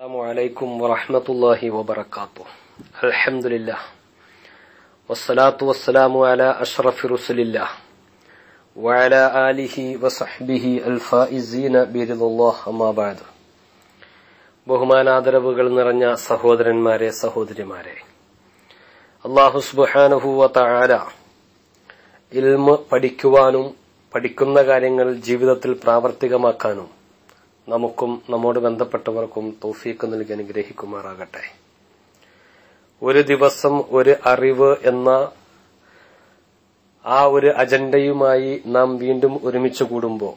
السلام عليكم ورحمة الله وبركاته الحمد لله والصلاة والسلام على أشرف رسل الله وعلى آله وصحبه الفائزين برضا الله أما بعد ബഹുമാനാദരവുകൾ നിറഞ്ഞ സഹോദരന്മാരെ സഹോദരിമാരെ അള്ളാഹു സുബാനുഭൂവ താര ഇൽമ് പഠിക്കുവാനും പഠിക്കുന്ന കാര്യങ്ങൾ ജീവിതത്തിൽ പ്രാവർത്തികമാക്കാനും നമുക്കും നമ്മോട് ബന്ധപ്പെട്ടവർക്കും തൗഫീക്ക് നൽകി അനുഗ്രഹിക്കുമാറാകട്ടെ. ഒരു ദിവസം ഒരു അറിവ് എന്ന ആ ഒരു അജണ്ടയുമായി നാം വീണ്ടും ഒരുമിച്ച് കൂടുമ്പോൾ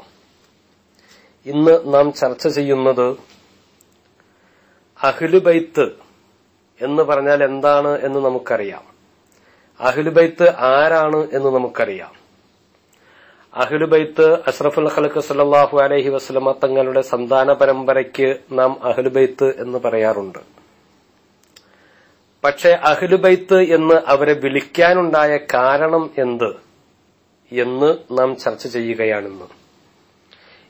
ഇന്ന് നാം ചർച്ച ചെയ്യുന്നത് അഹ്ലുബൈത്ത് എന്ന് പറഞ്ഞാൽ എന്താണ് എന്ന് നമുക്കറിയാം. അഹ്ലുബൈത്ത് ആരാണ് എന്ന് നമുക്കറിയാം. അഹ്ലുബൈത്ത് അഷ്റഫുൽ ഖലഖ് സല്ലാഹു അലഹി വസ്ലമ തങ്ങളുടെ സന്താന പരമ്പരയ്ക്ക് നാം അഹ്ലുബൈത്ത് എന്ന് പറയാറുണ്ട്. പക്ഷെ അഹ്ലുബൈത്ത് എന്ന് അവരെ വിളിക്കാനുണ്ടായ കാരണം എന്ത് എന്ന് നാം ചർച്ച ചെയ്യുകയാണെന്ന്.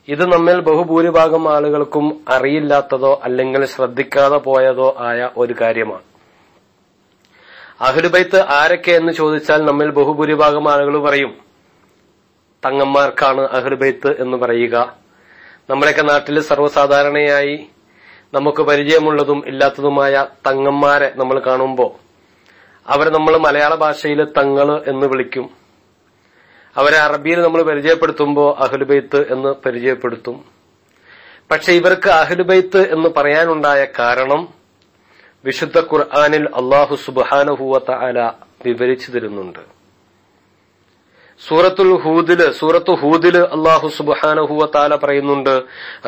ഇത് നമ്മിൽ ബഹുഭൂരിഭാഗം ആളുകൾക്കും അറിയില്ലാത്തതോ അല്ലെങ്കിൽ ശ്രദ്ധിക്കാതെ പോയതോ ആയ ഒരു കാര്യമാണ്. അഹ്ലുബൈത്ത് ആരൊക്കെ എന്ന് ചോദിച്ചാൽ നമ്മിൽ ബഹുഭൂരിഭാഗം ആളുകൾ പറയും തങ്ങന്മാർക്കാണ് അഹ്ലുബൈത്ത് എന്ന് പറയുക. നമ്മുടെയൊക്കെ നാട്ടിൽ സർവസാധാരണയായി നമുക്ക് പരിചയമുള്ളതും ഇല്ലാത്തതുമായ തങ്ങന്മാരെ നമ്മൾ കാണുമ്പോൾ അവരെ നമ്മൾ മലയാള ഭാഷയിൽ തങ്ങൾ എന്ന് വിളിക്കും. അവരെ അറബിയിൽ നമ്മൾ പരിചയപ്പെടുത്തുമ്പോൾ അഹ്ലുബൈത്ത് എന്ന് പരിചയപ്പെടുത്തും. പക്ഷെ ഇവർക്ക് അഹ്ലുബൈത്ത് എന്ന് പറയാനുണ്ടായ കാരണം വിശുദ്ധ ഖുർആാനിൽ അള്ളാഹു സുബാനഹുവ തല വിവരിച്ചു തരുന്നുണ്ട്. സൂറത്തുൽ ഹൂദിൽ സൂറത്തു ഹൂദിൽ അള്ളാഹു സുബാനഹുവ താല പറയുന്നുണ്ട്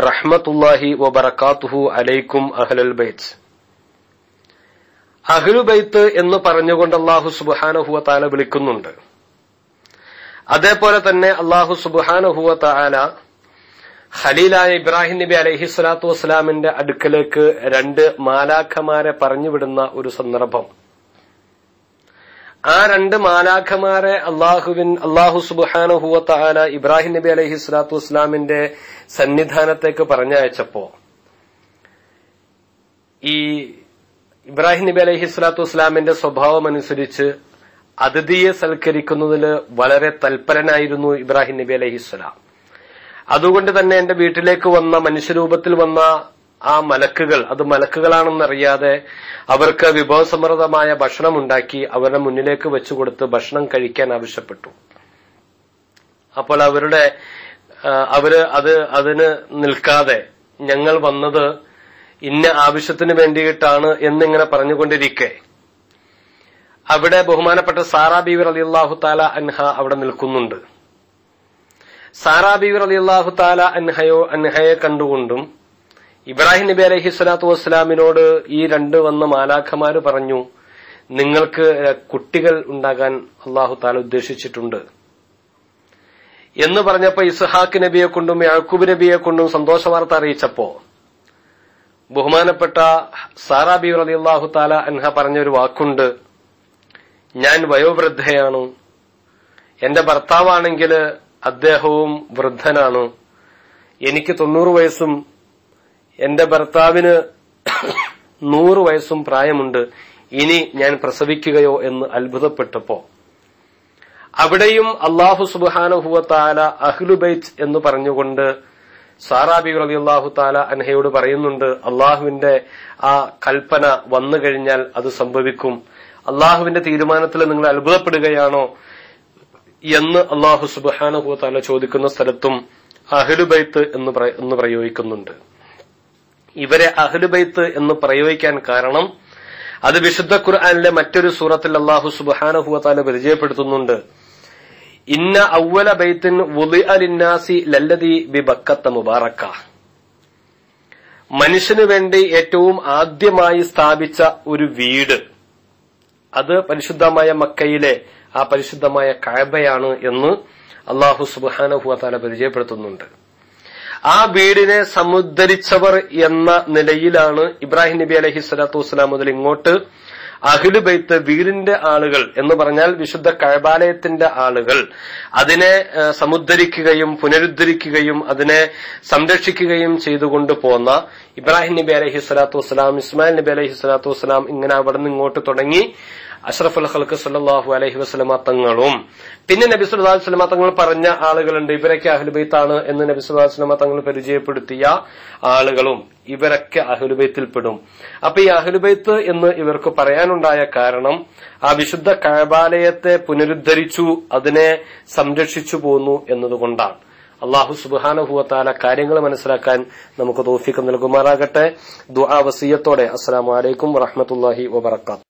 റഹ്മത്തുല്ലാഹി വബറക്കാത്തുഹു അലൈക്കും അഹ്ലൽ ബൈത്ത്. അഹ്ലുബൈത്ത് എന്ന് പറഞ്ഞുകൊണ്ട് അള്ളാഹു സുബാനഹുവ താല വിളിക്കുന്നുണ്ട്. അതേപോലെ തന്നെ അള്ളാഹു സുബാനഹുവ താല ഖലീലായ ഇബ്രാഹിം നബി അലഹി സ്വലാത്തു വസ്സലാമിന്റെ അടുക്കലേക്ക് രണ്ട് മാലാഖമാരെ പറഞ്ഞുവിടുന്ന ഒരു സന്ദർഭം. ആ രണ്ട് മാലാഖമാരെ അള്ളാഹുവിൻ അള്ളാഹു സുബാനുഹുവ താല ഇബ്രാഹിം നബി അലഹി സ്വലാത്തു വസ്ലാമിന്റെ സന്നിധാനത്തേക്ക് പറഞ്ഞയച്ചപ്പോ ഈ ഇബ്രാഹിം നബി അലഹി സ്വലാത്തു വസ്ലാമിന്റെ സ്വഭാവം അനുസരിച്ച് അതിഥിയെ സൽക്കരിക്കുന്നതിൽ വളരെ തൽപരനായിരുന്നു ഇബ്രാഹിം നബി അലഹി സ്വലാം. അതുകൊണ്ട് തന്നെ എന്റെ വീട്ടിലേക്ക് വന്ന മനുഷ്യരൂപത്തിൽ വന്ന ആ മലക്കുകൾ അത് മലക്കുകളാണെന്നറിയാതെ അവർക്ക് വിഭവസമൃദ്ധമായ ഭക്ഷണം ഉണ്ടാക്കി അവരുടെ മുന്നിലേക്ക് വെച്ചുകൊടുത്ത് ഭക്ഷണം കഴിക്കാൻ ആവശ്യപ്പെട്ടു. അപ്പോൾ അവരുടെ അവർ അത് അതിന് നിൽക്കാതെ ഞങ്ങൾ വന്നത് ഇന്ന ആവശ്യത്തിന് വേണ്ടിയിട്ടാണ് എന്നിങ്ങനെ പറഞ്ഞുകൊണ്ടിരിക്കെ. അവിടെ ബഹുമാനപ്പെട്ട സാറാ ബീവർ അലി അള്ളാഹു താല അൻഹ അവിടെ നിൽക്കുന്നുണ്ട്. സാറാ ബീവർ അലി അള്ളാഹു താല അൻഹയോ അൻഹയെ കണ്ടുകൊണ്ടും ഇബ്രാഹിം നബി അലഹി സ്വലാത്തു വസ്സലാമിനോട് ഈ രണ്ട് വന്ന മാലാഖമാര് പറഞ്ഞു നിങ്ങൾക്ക് കുട്ടികൾ ഉണ്ടാകാൻ അള്ളാഹു താൽ ഉദ്ദേശിച്ചിട്ടുണ്ട്. എന്ന് പറഞ്ഞപ്പോ ഇസ്ഹാഖ് നബിയെ കൊണ്ടും യാക്കൂബ് നബിയെ കൊണ്ടും സന്തോഷ വാർത്ത അറിയിച്ചപ്പോ ബഹുമാനപ്പെട്ട സാറാ ബീവർ അലി അള്ളാഹു താല അൻഹ പറഞ്ഞൊരു വാക്കുണ്ട് ഞാൻ വയോവൃദ്ധയാണ്. എന്റെ ഭർത്താവാണെങ്കിൽ അദ്ദേഹവും വൃദ്ധനാണ്. എനിക്ക് തൊണ്ണൂറ് വയസ്സും എന്റെ ഭർത്താവിന് നൂറ് വയസ്സും പ്രായമുണ്ട്. ഇനി ഞാൻ പ്രസവിക്കുകയോ എന്ന് അത്ഭുതപ്പെട്ടപ്പോ അവിടെയും അള്ളാഹു സുബാനുഹുവാല അഹ്ലുബൈച്ച് എന്ന് പറഞ്ഞുകൊണ്ട് സാറാബി റബി അള്ളാഹു താല അൻഹയോട് പറയുന്നുണ്ട് അള്ളാഹുവിന്റെ ആ കൽപ്പന വന്നു കഴിഞ്ഞാൽ അത് സംഭവിക്കും. അള്ളാഹുവിന്റെ തീരുമാനത്തിൽ നിങ്ങൾ അത്ഭുതപ്പെടുകയാണോ? എന്ന് അള്ളാഹു സുബാനുഹുവാല ചോദിക്കുന്ന സ്ഥലത്തും അഹ്ലുബൈത്ത് എന്ന് പ്രയോഗിക്കുന്നുണ്ട്. ഇവരെ അഹ്ലുബൈത്ത് എന്ന് പ്രയോഗിക്കാൻ കാരണം അത് വിശുദ്ധ ഖുർആാനിലെ മറ്റൊരു സൂറത്തിൽ അള്ളാഹു സുബാനുഹു താല പരിചയപ്പെടുത്തുന്നുണ്ട്. ഇന്ന ഔവല ബൈത്തിൻ അലിന്നാസി ലല്ലതി ബി ബക്കത്ത മുബാറക്ക. മനുഷ്യനു വേണ്ടി ഏറ്റവും ആദ്യമായി സ്ഥാപിച്ച ഒരു വീട് അത് പരിശുദ്ധമായ മക്കയിലെ ആ പരിശുദ്ധമായ കായബയാണ് എന്ന് അള്ളാഹു സുബാനഹുഅത്താല പരിചയപ്പെടുത്തുന്നുണ്ട്. ആ വീടിനെ സമുദ്ധരിച്ചവർ എന്ന നിലയിലാണ് ഇബ്രാഹിം നബി അലഹി സ്വലാത്തു വസ്സലാം മുതൽ ഇങ്ങോട്ട് അഖിലുബൈത്ത് വീടിന്റെ ആളുകൾ എന്ന് പറഞ്ഞാൽ വിശുദ്ധ കഴബാലയത്തിന്റെ ആളുകൾ. അതിനെ സമുദ്ധരിക്കുകയും പുനരുദ്ധരിക്കുകയും അതിനെ സംരക്ഷിക്കുകയും ചെയ്തുകൊണ്ട് പോന്ന ഇബ്രാഹിം നബി അലഹി സ്വലാത്തു വസ്സലാം ഇസ്മായിൽ നബി അലഹി സ്വലാത്തു വസ്സലാം ഇങ്ങനെ അവിടെ നിന്ന് ഇങ്ങോട്ട് തുടങ്ങി. അഷ്റഫ് അൽ ഖൽക്ക് സല്ലാഹു അലഹി വസ്ലമ തങ്ങളും. പിന്നെ നബി സുല്ലാ വസ്ലമ തങ്ങൾ പറഞ്ഞ ആളുകളുണ്ട്. ഇവരൊക്കെ അഹ്ലുബൈത്താണ് എന്ന് നബി സുല്ലാ വസ്ലമ തങ്ങൾ പരിചയപ്പെടുത്തിയ ആളുകളും ഇവരൊക്കെ അഹ്ലുബൈത്തിൽപ്പെടും അപ്പൊ ഈ അഹ്ലുബൈത്ത് എന്ന് ഇവർക്ക് പറയാനുണ്ടായ കാരണം ആ വിശുദ്ധ കഴബാലയത്തെ പുനരുദ്ധരിച്ചു അതിനെ സംരക്ഷിച്ചു പോന്നു എന്നതുകൊണ്ടാണ്. അള്ളാഹു സുബാനുഭവത്താല കാര്യങ്ങൾ മനസ്സിലാക്കാൻ നമുക്ക് തോഫിക്ക് നൽകുമാറാകട്ടെ. ദുആ വസീയത്തോടെ. അസ്സാം വലൈക്കും വറഹമത്തല്ലാഹി വബർക്കാത്തു